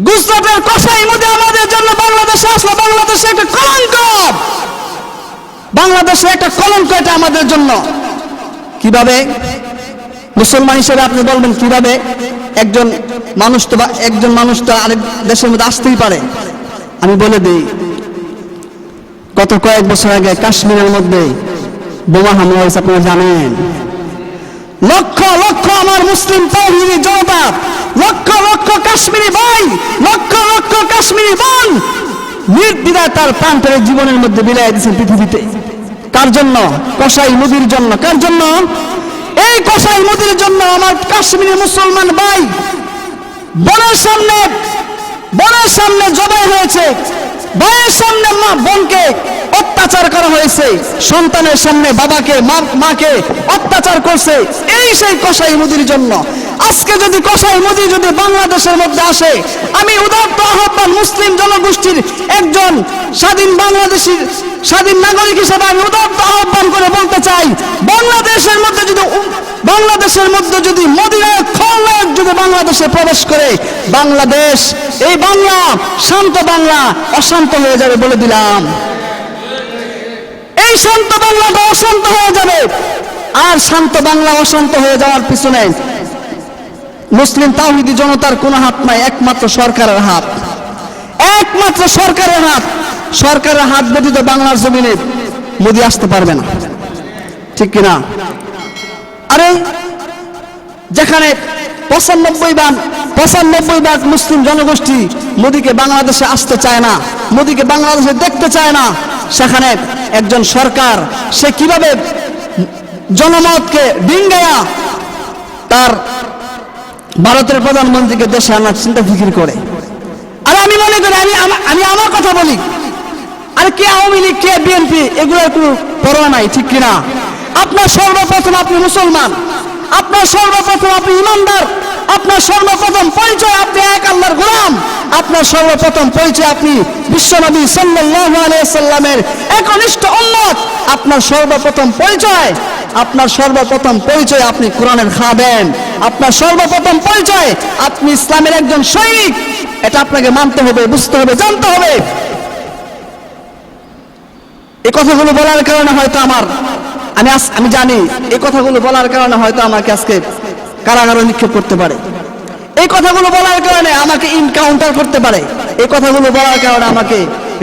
গুজরাটের কষাই মধ্যে আমাদের জন্য বাংলাদেশে আসলো। বাংলাদেশে একটা কলঙ্ক। বাংলাদেশে একটা কলঙ্ক এটা আমাদের জন্য। কীভাবে? মুসলমান হিসেবে আপনি বলবেন কীভাবে? একজন মানুষ তো একজন মানুষ তো আরেক দেশের মধ্যে আসতেই পারে। আমি বলে দিই, গত কয়েক বছর আগে কাশ্মীরের মধ্যে বোমা হামলা হয়েছে, আপনারা জানেন। লক্ষ লক্ষ আমার মুসলিম তৌহিদি জনতা, লক্ষ লক্ষ কাশ্মীরি ভাই, লক্ষ লক্ষ কাশ্মীরি বোন নির্দ্বিধায় তার প্রান্তের জীবনের মধ্যে বিলাই দিয়েছেন পৃথিবীতে। কার জন্য? কসাই মুদির জন্য। কার জন্য? এই কসাই মুদির জন্য আমার কাশ্মীরি মুসলমান ভাই বোনের সামনে বোনের সামনে জবাই হয়েছে। ভাইয়ের সামনে মা বোনকে অত্যাচার করা হয়েছে। সন্তানের সামনে বাবাকে মাকে অত্যাচার করছে। এই সেই কসাই মুদির জন্য। আজকে যদি কসাই মুদি যদি বাংলাদেশের মধ্যে আসে, আমি উদাত্ত আহ্বান মুসলিম জনগোষ্ঠীর একজন স্বাধীন বাংলাদেশের স্বাধীন নাগরিক হিসেবে আমি উদাত্ত আহ্বান করে বলতে চাই, বাংলাদেশের মধ্যে যদি বাংলাদেশের মধ্যে যদি মদিনায় খলনায়ক যদি বাংলাদেশে প্রবেশ করে, বাংলাদেশ, এই বাংলা, শান্ত বাংলা অশান্ত হয়ে যাবে বলে দিলাম। এই শান্ত বাংলাটা অশান্ত হয়ে যাবে। আর শান্ত বাংলা, অশান্ত হয়ে যাওয়ার পিছনে মুসলিম তাহিদি জনতার কোনো হাত নাই, একমাত্র সরকারের হাত। একমাত্র সরকারের হাত। সরকারের হাত ব্যতীত বাংলার জমিনে মোদি আসতে পারবে না। ঠিক কিনা? আরে, যেখানে পঁচানব্বই ভাগ পঁচানব্বই ভাগ মুসলিম জনগোষ্ঠী মোদিকে বাংলাদেশে আসতে চায় না, মোদিকে বাংলাদেশে দেখতে চায় না, সেখানে একজন সরকার, সে কীভাবে জনমতকে ডিঙ্গায়া তার ভারতের প্রধানমন্ত্রীকে দেশে আনার চিন্তা ফিকির করে। আর আমি মনে করি, আমি আমি আমার কথা বলি। আর কে আওয়ামী লীগ, কে বিএনপি এগুলো কোনো পরোয়া নাই, ঠিক কিনা? আপনার সর্বপ্রথম আপনি মুসলমান, আপনার সর্বপ্রথম আপনি ইমানদার, আপনার সর্বপ্রথম পরিচয় আপনি এক আল্লাহর গোলাম। আপনার সর্বপ্রথম পরিচয় আপনি বিশ্বনবী সাল্লাল্লাহু সাল্লামের একনিষ্ঠ উম্মত। আপনার সর্বপ্রথম পরিচয়, আপনার সর্বপ্রথম পরিচয় আপনি কোরআনের খাবেন আপনার সর্বপ্রথম পরিচয় আপনি ইসলামের একজন সৈনিক। এটা আপনাকে মানতে হবে, বুঝতে হবে, জানতে হবে। এই কথাগুলো বলার কারণে হয়তো আমার, আমি আমি জানি এই কথাগুলো বলার কারণে হয়তো আমাকে আজকে কারাগারে নিক্ষেপ করতে পারে। এই কথাগুলো বলার কারণে আমাকে ইনকাউন্টার করতে পারে। এই কথাগুলো বলার কারণে আমাকে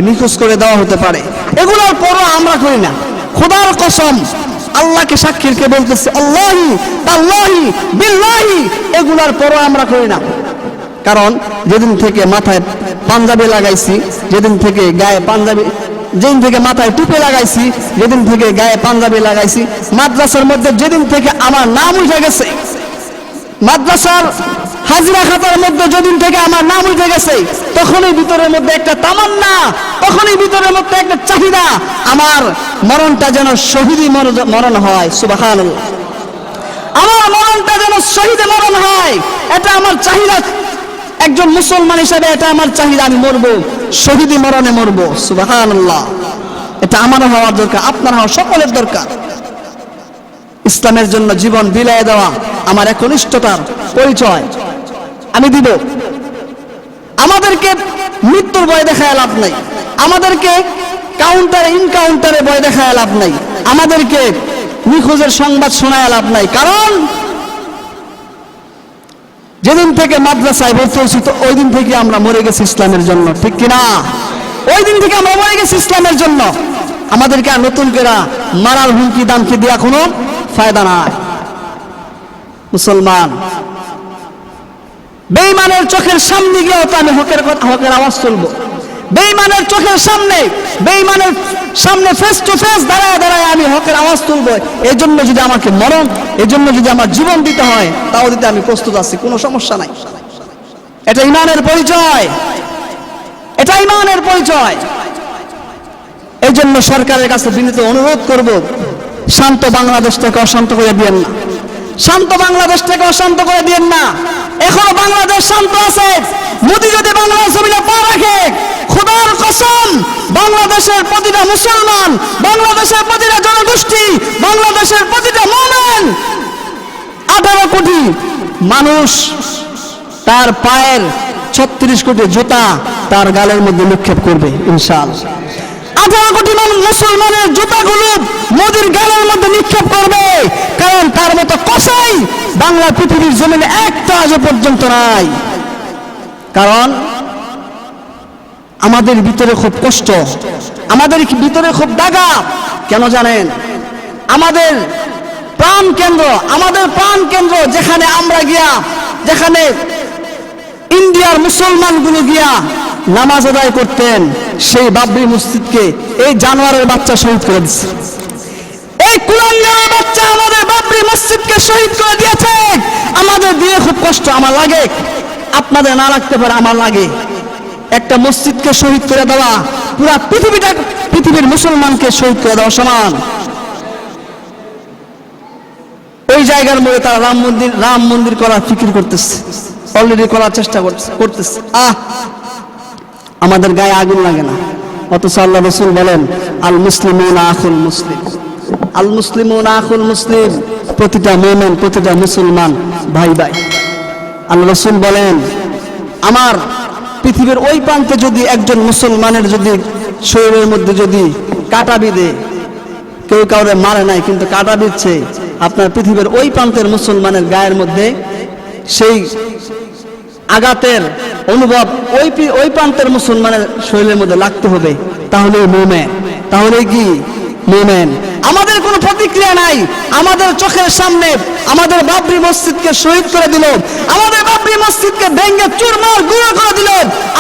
নিখোঁজ করে দেওয়া হতে পারে। এগুলোর পরও আমরা করি না। খোদার কসম, আল্লাহকে সাক্ষীরকে বলতেছে, আল্লাহি, তাল্লাহি, বিল্লাহি। এগুলোর পরও আমরা করি না। কারণ যেদিন থেকে মাথায় পাঞ্জাবি লাগাইছি, যেদিন থেকে গায়ে পাঞ্জাবি, যেদিন থেকে মাথায় টুপি লাগাইছি, যেদিন থেকে গায়ে পাঞ্জাবি লাগাইছি, মাদ্রাসার মধ্যে যেদিন থেকে আমার নাম উঠে গেছে, মাদ্রাসার হাজিরা খাতার মধ্যে যেদিন থেকে আমার নাম উঠে গেছে, তখনই ভিতরের মধ্যে একটা তামান্না, তখনই ভিতরের মধ্যে একটা চাহিদা। আমার মরণটা যেন শহীদি মর- মরণ হয় সুবাহান আমার মরণটা যেন শহীদে মরণ হয়, এটা আমার চাহিদা। একজন মুসলমান হিসেবে এটা আমার চাহিদা, আমি মরবো শহীদি মরণে মরবো সুবাহান এটা আমার হওয়ার দরকার, আপনার হওয়া সকলের দরকার। ইসলামের জন্য জীবন বিলায় দেওয়া, আমার একনিষ্ঠতার পরিচয়। আমি দিব। আমাদেরকে মৃত্যুর ভয় দেখায় লাভ নাই। আমাদেরকে কাউন্টারে ইনকাউন্টারে ভয় দেখায় লাভ নাই। আমাদেরকে নিখোঁজের সংবাদ শোনায় লাভ নাই। কারণ যেদিন থেকে মাদ্রাসায় ভর্তি হয়েছি, তো ওই দিন থেকে আমরা মরে গেছি ইসলামের জন্য। ঠিক কিনা? ওই দিন থেকে আমরা মরে গেছি ইসলামের জন্য। আমাদেরকে আর নতুন করে মারার হুমকি দামকি দেওয়া কোনো ফায়দা নাই। মুসলমান বেইমানের চোখের সামনে গিয়েও তো আমি হকের কথা, হকের আওয়াজ তুলবো। বেইমানের চোখের সামনে বেইমানের সামনে ফেস টু ফেস দাঁড়ায় দাঁড়ায় আমি হকের আওয়াজ তুলবো। এই জন্য যদি আমাকে মরণ এই জন্য যদি আমার জীবন দিতে হয়, তাও দিতে আমি প্রস্তুত আছি, কোনো সমস্যা নাই। এটা ইমানের পরিচয়। এটা ইমানের পরিচয়। এই জন্য সরকারের কাছে বিনীত অনুরোধ করব, শান্ত বাংলাদেশ থেকে অশান্ত করে দিয়েন না। শান্ত বাংলাদেশটাকে অশান্ত করে দিয়েন না। এখনও বাংলাদেশ শান্ত আছে। মোদি যদি বাংলাদেশ জমিনে পা রাখে, খোদার কসম, বাংলাদেশের প্রতিটা মুসলমান, বাংলাদেশের প্রতিটা জনগোষ্ঠী, বাংলাদেশের প্রতিটা মোমেন, আঠারো কোটি মানুষ তার পায়ের ছত্রিশ কোটি জুতা তার গালের মধ্যে নিক্ষেপ করবে ইনশাল আঠারো কোটি মুসলমানের জুতাগুলো মোদির গালের মধ্যে নিক্ষেপ করবে। কারণ তার মতো কসাই বাংলা পৃথিবীর জমিনে একটা আজও পর্যন্ত নাই। কারণ আমাদের ভিতরে খুব কষ্ট, আমাদের ভিতরে খুব দাগা। কেন জানেন? আমাদের প্রাণ কেন্দ্র, আমাদের প্রাণ কেন্দ্র যেখানে আমরা গিয়া, যেখানে ইন্ডিয়ার মুসলমানগুলো গিয়া নামাজ আদায় করতেন, সেই বাবরি মসজিদকে এই জানোয়ারের বাচ্চা শহীদ করে দিচ্ছে এই কুলাঙ্গার বাচ্চা আমাদের বাবরি মসজিদকে শহীদ করে দিয়েছে। আমাদের দিয়ে খুব কষ্ট, আমার লাগে। আপনাদের না লাগতে পারে, আমার লাগে। একটা মসজিদকে শহীদ করে দেওয়া, পুরা পৃথিবীটা, পৃথিবীর মুসলমানকে শহীদ করে দেওয়া সমান। ওই জায়গার মধ্যে তারা রাম মন্দির রাম মন্দির করার ফিকির করতেছে। অলরেডি করার চেষ্টা করতেছে। আহ! আমাদের গায়ে আগুন লাগে না। অথচ আল্লাহ রসুল বলেন আল মুসলিম আখুল মুসলিম। আল মুসলিম আখুল মুসলিম, প্রতিটা মোমেন, প্রতিটা মুসলমান ভাই ভাই। আল্লাহ রসুল বলেন, আমার পৃথিবীর ওই প্রান্তে যদি একজন মুসলমানের যদি শরীরের মধ্যে যদি কাটা বিঁধে, কেউ কাউরে মারে নাই, কিন্তু কাটা দিচ্ছে আপনার পৃথিবীর ওই প্রান্তের মুসলমানের গায়ের মধ্যে সেই আঘাতের অনুভব ওই ওই প্রান্তের মুসলমানের শরীরের মধ্যে লাগতে হবে। তাহলে মোমেন, তাহলে কি? মোমেন। আমাদের কোনো প্রতিক্রিয়া নাই। আমাদের চোখের সামনে আমাদের বাবরি মসজিদকে শহীদ করে দিল। আমাদের বাবরি মসজিদকে ভেঙ্গে চুরমার গুঁড়ো করে দিল।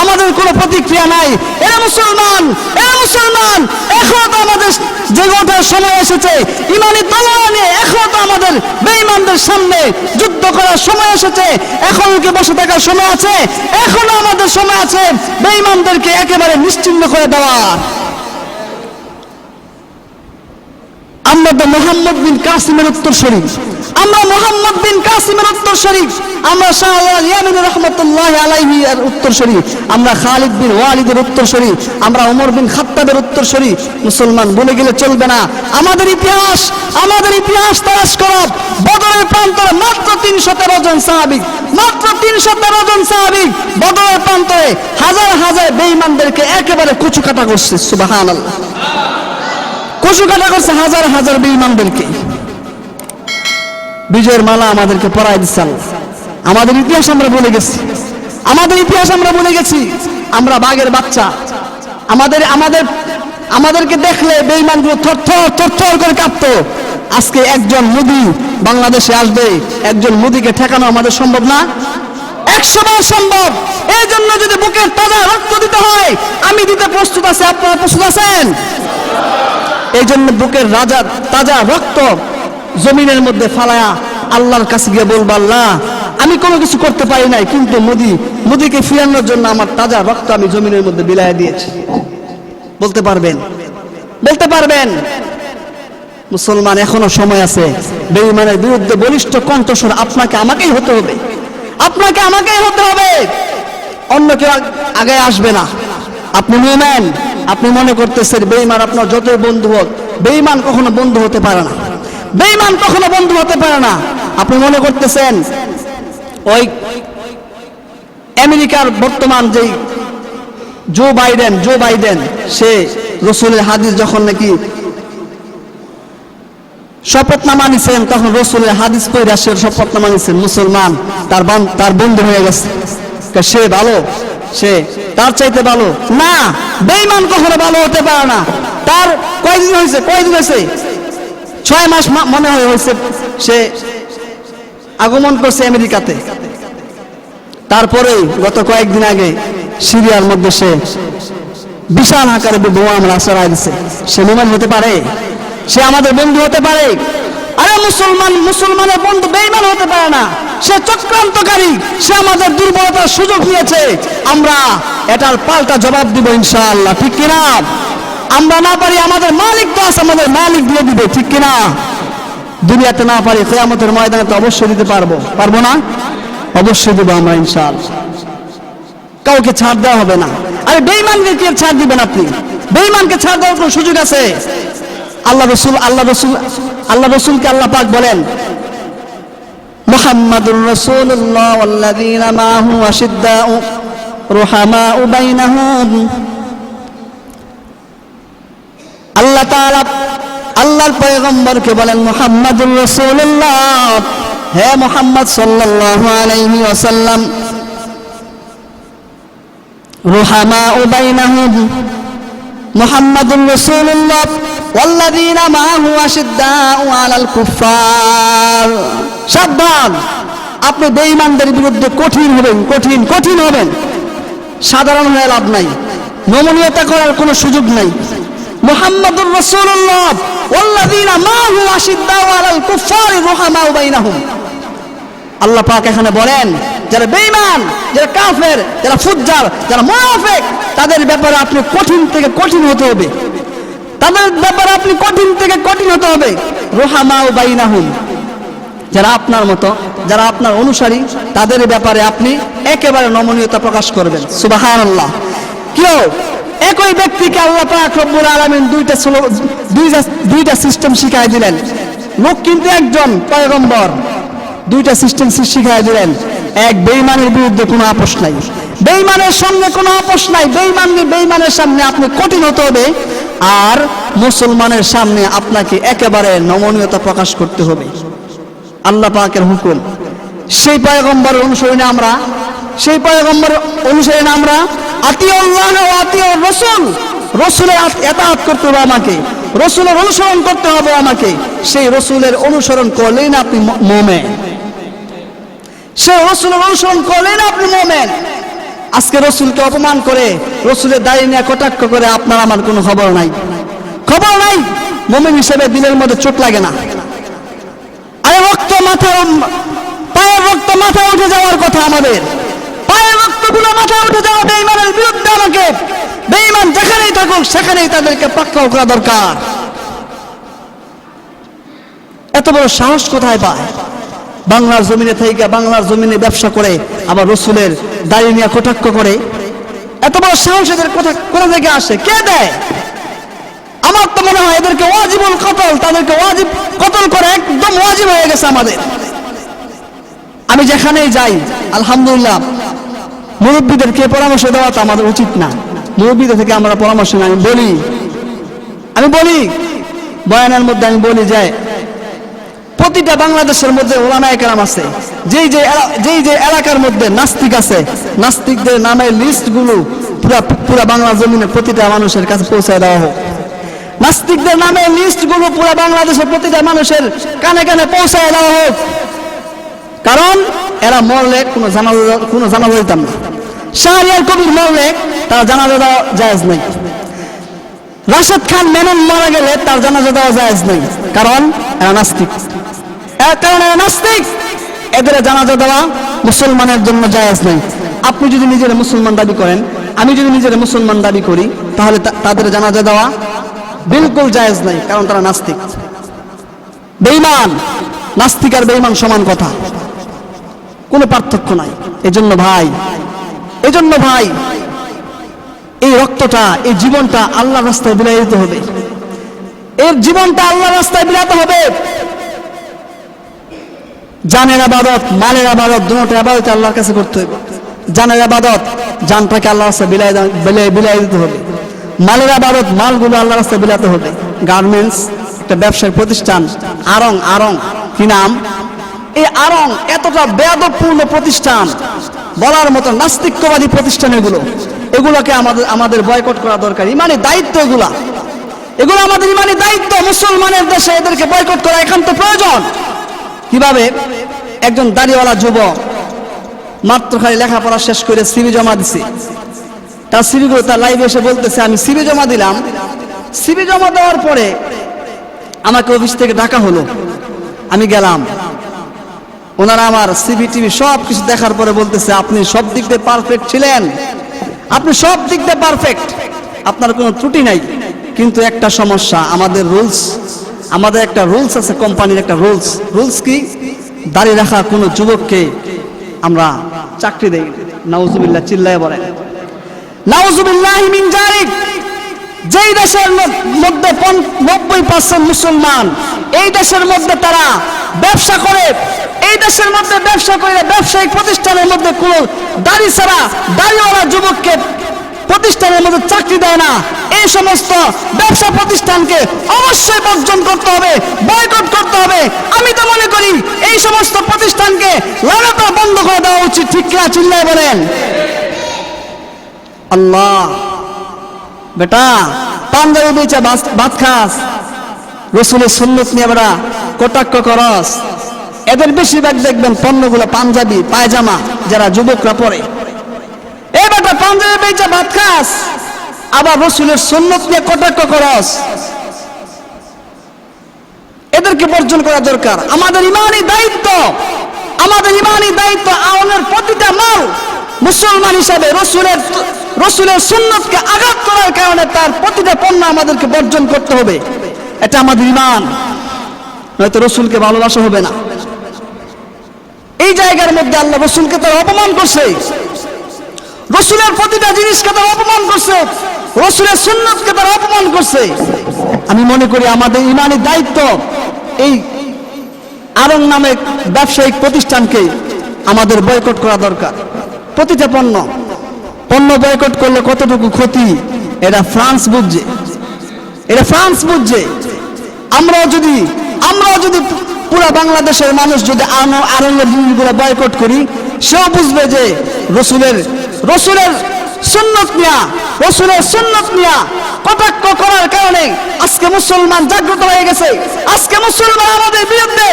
আমাদের কোনো প্রতিক্রিয়া নাই। এরা মুসলমান এরা মুসলমান, এখন তো আমাদের ওঠার সময় এসেছে। ইমানি তলোয়ার নিয়ে এখন তো আমাদের বেঈমানদের সামনে যুদ্ধ করার সময় এসেছে। এখন কি বসে থাকার সময় আছে? এখনও আমাদের সময় আছে বেঈমানদেরকে একেবারে নিশ্চিন্ন করে দেওয়া। আমরা তো মোহাম্মদ বিন কাসিমের উত্তর শরীফ। আমরা মোহাম্মদ বিন কাসিমের উত্তর শরীফ। আমরা শাহ আল ইয়ামিন রহমতুল্লাহ আলাইহি এর উত্তর শরীফ। আমরা খালিদ বিন ওয়ালিদের উত্তর শরীফ। আমরা ওমর বিন খাত্তাবের উত্তর শরীফ। মুসলমান বলে গেলে চলবে না। আমাদের ইতিহাস আমাদের ইতিহাস তালাশ করো। বদরের প্রান্তরে মাত্র তিনশো তেরো জন সাহাবিক মাত্র তিনশো তেরো জন সাহাবিক বদরের প্রান্তরে হাজার হাজার বেঈমানদেরকে একেবারে কুচু কাটা করছে সুবাহান আল্লাহ কচু করছে হাজার হাজার বেঈমানদেরকে বিজয়ের মালা আমাদেরকে পরাই দিচ্ছে আমাদের ইতিহাস আমরা বলে গেছি। আমাদের ইতিহাস আমরা বলে গেছি। আমরা বাঘের বাচ্চা। আমাদের আমাদের, আমাদেরকে দেখলে বেঈমানগুলো থর থর থর থর করে কাঁপতো। আজকে একজন মোদি বাংলাদেশে আসবে। একজন মোদিকে ঠেকানো আমাদের সম্ভব না। একশো বার সম্ভব। এই জন্য যদি বুকের তাজা রক্ত দিতে হয়, আমি দিতে প্রস্তুত আছি। আপনারা প্রস্তুত আছেন? এই জন্য বুকের রাজা তাজা রক্ত জমিনের মধ্যে ফালায়া আল্লাহর কাছে গিয়ে বলব, আল্লাহ, আমি কোনো কিছু করতে পারি নাই, কিন্তু মোদি, মোদিকে ফিরানোর জন্য আমার তাজা রক্ত আমি জমিনের মধ্যে বিলায় দিয়েছি। বলতে পারবেন? বলতে পারবেন? মুসলমান, এখনও সময় আছে। বেঈমানের বিরুদ্ধে বলিষ্ঠ কণ্ঠস্বর আপনাকে আমাকেই হতে হবে। আপনাকে আমাকেই হতে হবে। অন্য কেউ আগে আসবে না। আপনি মেন আপনি মনে করতেছেন, বেঈমান আপনার যতই বন্ধু হোক, বেঈমান কখনো বন্ধু হতে পারে না। বেঈমান কখনো বন্ধু হতে পারে না। আপনি মনে করতেছেন, ওই আমেরিকার বর্তমান যেই জো বাইডেন জো বাইডেন, সে রসুলের হাদিস যখন নাকি শপথনামা নিছেন, তখন রসুলের হাদিস পড়ে সে শপথনামা নিছেন, মুসলমান, তার তার বন্ধু হয়ে গেছে। সে ভালো? সে তার চাইতে ভালো। না বেইমান কখনো ভালো হতে পারে না। তার কয়দিন হয়েছে? কয়দিন হয়েছে? ছয় মাস মনে হয় হয়েছে সে আগমন করছে আমেরিকাতে। তারপরেই গত কয়েকদিন আগে সিরিয়ার মধ্যে সে বিশাল আকারে বোমা আমরা আশ্রয় দিচ্ছে সে মোমেন হতে পারে? সে আমাদের বন্ধু হতে পারে? আরে মুসলমান মুসলমানের বন্ধু বেইমান হতে পারে না। সে চক্রান্তকারী, সে আমাদের দুর্বলতার সুযোগ নিয়েছে আমরা এটার পাল্টা জবাব দিব ইনশাআল্লাহ, ঠিক কিনা? আমরা না পারি আমাদের মালিক আছে, আমাদের মালিক দিয়ে দিবে, ঠিক কিনা? দুনিয়াতে না পারি, কেয়ামতের ময়দানে তো অবশ্যই দিতে পারব। পারব না? অবশ্যই দেবো আমরা ইনশাআল্লাহ। কাউকে ছাড় দেওয়া হবে না। আরে বেইমানকে কে ছাড় দিবেন আপনি? বেইমানকে ছাড় দেওয়ার কোনো সুযোগ আছে? আল্লাহ রসুল আল্লাহ রসুল, আল্লাহ রসুলকে আল্লাহ পাক বলেন মুহাম্মাদুর রাসূলুল্লাহ ওয়াল্লাযীনা মাআহু আশিদ্দাউ رحماء بينهم আল্লাহ তাআলা আল্লাহর পয়গম্বরকে বলেন মুহাম্মাদুর রাসূলুল্লাহ হে মুহাম্মদ সাল্লাল্লাহু আলাইহি ওয়াসাল্লাম رحماء بينهم محمد رسول الله والذين معه أشداء على الكفار সাবধান আপনি বেঈমানদের বিরুদ্ধে কঠিন হবেন কঠিন কঠিন হবেন সাধারণ হয়ে লাভ নাই নমনীয়তা করার কোনো সুযোগ নাই মুহাম্মাদুর রাসূলুল্লাহ ওয়াল্লাযীনা মাহু আশিদ্দাউ আলাল কুফারি রুহামাউ বাইনাহুম আল্লাহ পাক এখানে বলেন যারা বেঈমান যারা কাফের যারা ফুজ্জার যারা মুনাফিক তাদের ব্যাপারে আপনি কঠিন থেকে কঠিন হতে হবে তাদের ব্যাপারে আপনি কঠিন থেকে কঠিন হতে হবে। রোহামাউ বাইনাহুম। যারা আপনার মতো, যারা আপনার অনুসারী, তাদের ব্যাপারে আপনি একেবারে নমনীয়তা প্রকাশ করবেন। সুবাহানাল্লাহ। কেউ একই ব্যক্তিকে আল্লাহ পাক রব্বুল আলামিন দুইটা দুইটা দুইটা সিস্টেম শিখাই দিলেন। লোক কিন্তু একজন পয়গম্বর, দুইটা সিস্টেম শিখাই দিলেন। এক বেইমানের বিরুদ্ধে কোনো আপোষ নাই। বেইমানের সঙ্গে কোনো আপোষ নাই। বেইমান বেইমানের সামনে আপনি কঠিন হতে হবে। আর মুসলমানের সামনে আপনাকে একেবারে নমনীয়তা প্রকাশ করতে হবে। আল্লাহ পাকের হুকুম। সেই পয়গম্বর অনুসরণে আমরা? সেই পয়গম্বর অনুসরণে আমরা? ও আতীয় রসুল। রসুলের এতাহাত করতে হবে আমাকে। রসুলের অনুসরণ করতে হবে আমাকে। সেই রসুলের অনুসরণ করলেই না আপনি মোমেন। সে রসুলের অনুসরণ করলেন আপনি মোমেন। আজকে রসুলকে অপমান করে রসুলের দাড়ি নিয়ে কটাক্ষ করে, আপনার আমার কোনো খবর নাই। খবর নাই? মোমেন হিসেবে দিলের মধ্যে চোট লাগে না। আরে রক্ত মাথা পায়ের রক্ত মাথায় উঠে যাওয়ার কথা আমাদের। পায়ের রক্তগুলো মাথায় উঠে যাওয়া বেইমানের বিরুদ্ধে আমাকে। বেইমান যেখানেই থাকুক, সেখানেই তাদেরকে পাক্কাও করা দরকার। এত বড় সাহস কোথায় পায়? বাংলার জমিনে থেকে বাংলার জমিনে ব্যবসা করে, আবার রসুলের দাড়ি নিয়ে কটাক্ষ করে। এত বড় সাহস এদের কোথা কোথা থেকে আসে? কে দেয়? আমার তো মনে হয় এদেরকে ওয়াজিবুল কতল, তাদেরকে ওয়াজিব কতল করে একদম ওয়াজিব হয়ে গেছে আমাদের। আমি যেখানেই যাই, আলহামদুলিল্লাহ মুরব্বীদেরকে পরামর্শ দেওয়া তো আমাদের উচিত না। মুরব্বীদের থেকে আমরা পরামর্শ নেই, আমি বলি। আমি বলি, বয়ানের মধ্যে আমি বলি যে প্রতিটা বাংলাদেশের মধ্যে ওলামায় কেরাম আছে। যেই যে যেই যে এলাকার মধ্যে নাস্তিক আছে, নাস্তিকদের নামের লিস্টগুলো পুরা পুরা বাংলা জমিনে প্রতিটা মানুষের কাছে পৌঁছায় দেওয়া হোক। নাস্তিকদের নামের লিস্টগুলো পুরা বাংলাদেশের প্রতিটা মানুষের কানে কানে পৌঁছায় দেওয়া হোক। কারণ এরা মরলে কোনো জানাজা কোনো জানাজা দিতাম না। শাহরিয়ার কবির মরলে তার জানাজা দেওয়া জায়েজ নেই। রাশেদ খান মেনন মারা গেলে তার জানাজা দেওয়া জায়েজ নেই। কারণ এরা নাস্তিক। কারণ এরা নাস্তিক? এদের জানাজা দেওয়া মুসলমানের জন্য জায়েজ নেই। আপনি যদি নিজের মুসলমান দাবি করেন, আমি যদি নিজের মুসলমান দাবি করি, তাহলে তাদের জানাজা দেওয়া বিলকুল জায়েজ নেই, কারণ তারা নাস্তিক। বেঈমান, নাস্তিক আর বেঈমান সমান কথা। কোনো পার্থক্য নাই। এজন্য ভাই এজন্য ভাই, এই রক্তটা, এই জীবনটা আল্লাহ রাস্তায় বিলাই দিতে হবে। এর জীবনটা আল্লাহ রাস্তায় বিলাতে হবে। জানের আবাদত, মালের আবাদত, দুটোর আবাদত আল্লাহর কাছে করতে হবে জানের আবাদত, জানটাকে আল্লাহ রাস্তায় বিলাই বিলাই দিতে হবে। মালের আবাদত, মালগুলো আল্লাহ রাস্তায় বিলাতে হবে। গার্মেন্টস, একটা ব্যবসায়িক প্রতিষ্ঠান আরং আরং কি নাম? এই আরং এতটা বেদপূর্ণ প্রতিষ্ঠান, বলার মতো নাস্তিক্যবাদী প্রতিষ্ঠান এগুলো। এগুলোকে আমাদের আমাদের বয়কট করা দরকার। ইমানি দায়িত্ব এগুলা। এগুলো আমাদের ইমানি দায়িত্ব। মুসলমানের দেশে এদেরকে বয়কট করা একান্ত প্রয়োজন। কীভাবে একজন দাড়িওয়ালা যুবক মাত্র খালি লেখাপড়া শেষ করে সিবি জমা দিছে? তার সিবিগুলো তার লাইভে এসে বলতেছে, আমি সিবি জমা দিলাম। সিবি জমা দেওয়ার পরে আমাকে অফিস থেকে ডাকা হলো। আমি গেলাম। ওনারা আমার সিবি টিভি সব কিছু দেখার পরে বলতেছে, আপনি সব দিক দিয়ে পারফেক্ট ছিলেন। আপনি সব দিক দিয়ে পারফেক্ট আপনার কোনো ত্রুটি নাই। কিন্তু একটা সমস্যা, আমাদের রুলস আমাদের একটা রুলস আছে কোম্পানির একটা রুলস রুলস কি? দাঁড়িয়ে রাখা কোনো যুবককে আমরা চাকরি দেই। নাউজুবিল্লাহ, চিল্লায় বলেন নাউজুবিল্লাহ মিন জালিক যেই দেশের মধ্যে নব্বই পার্সেন্ট মুসলমান, এই দেশের মধ্যে তারা ব্যবসা করে। এই দেশের মধ্যে ব্যবসা করে ব্যবসায়িক প্রতিষ্ঠানের মধ্যে কোনো দাড়ি ছাড়া দাড়িওয়ালা যুবককে প্রতিষ্ঠানের মধ্যে চাকরি দেয় না। এই সমস্ত ব্যবসা প্রতিষ্ঠানকে অবশ্যই বর্জন করতে হবে বয়কট করতে হবে। আমি তো মনে করি এই সমস্ত প্রতিষ্ঠানকে লাগাতার বন্ধ করে দেওয়া উচিত, ঠিক কিনা চিল্লায় বলেন? আল্লাহ, বেটা, পাঞ্জাবি বেচে ভাত খাস। রসুলের সুন্নত নিয়ে বেটা কটাক্ষ করস। এদের বেশিরভাগ দেখবেন পণ্যগুলো পাঞ্জাবি, পায়জামা, যারা যুবকরা পরে। বেটা পাঞ্জাবি বেচে ভাত খাস, আবার রসুলের সুন্নত নিয়ে কটাক্ষ করস। এদেরকে বর্জন করা দরকার। আমাদের ইমানই দায়িত্ব, আমাদের ইমানই দায়িত্ব আমাদের প্রতিটা মাল মুসলমান হিসাবে রসুলের রসুলের সুন্নতকে আঘাত করার কারণে তার প্রতিটা পণ্য আমাদেরকে বর্জন করতে হবে। এটা আমাদের ইমান। নয়তো রসুলকে ভালোবাসা হবে না। এই জায়গার মধ্যে আল্লাহ রসুলকে তারা অপমান করছে। রসুলের প্রতিটা জিনিসকে তারা অপমান করছে। রসুলের সুন্নতকে তারা অপমান করছে। আমি মনে করি আমাদের ইমানি দায়িত্ব এই আরং নামে ব্যবসায়িক প্রতিষ্ঠানকে আমাদের বয়কট করা দরকার। প্রতিটা পণ্য পণ্য বয়কট করলে কতটুকু ক্ষতি, এটা ফ্রান্স বুঝছে। এটা ফ্রান্স বুঝছে। আমরাও যদি আমরাও যদি পুরো বাংলাদেশের মানুষ যদি আরঙ্গের জিনিসগুলো বয়কট করি, সেও বুঝবে যে রসুলের রসুলের সুন্নত নিয়া, রসুলের সুন্নত নিয়া কটাক্ষ করার কারণে আজকে মুসলমান জাগ্রত হয়ে গেছে। আজকে মুসলমান আমাদের বিরুদ্ধে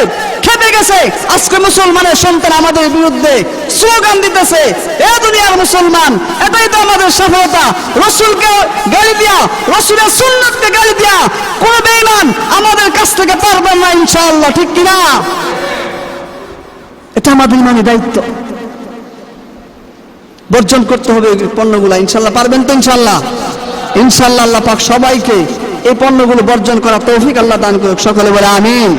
খেপে গেছে। আজকে মুসলমানের সন্তান আমাদের বিরুদ্ধে স্লোগান দিতেছে, এ দুনিয়ার মুসলমান, এটাই তো আমাদের সফলতা। রসুলকে গালি দিয়া, রসুলের সুন্নতকে গালি দিয়া কোন বেঈমান আমাদের কাছ থেকে পারবেন না ইনশাআল্লাহ, ঠিক কিনা? এটা আমাদের ইমানি দায়িত্ব। বর্জন করতে হবে পণ্যগুলো। ইনশাল্লাহ পারবেন তো ইনশাল্লাহ? ইনশাল্লাহ আল্লাহ পাক সবাইকে এই পণ্যগুলো বর্জন করা তৌফিক আল্লাহ দান করুক। সকলে বলে আমিন।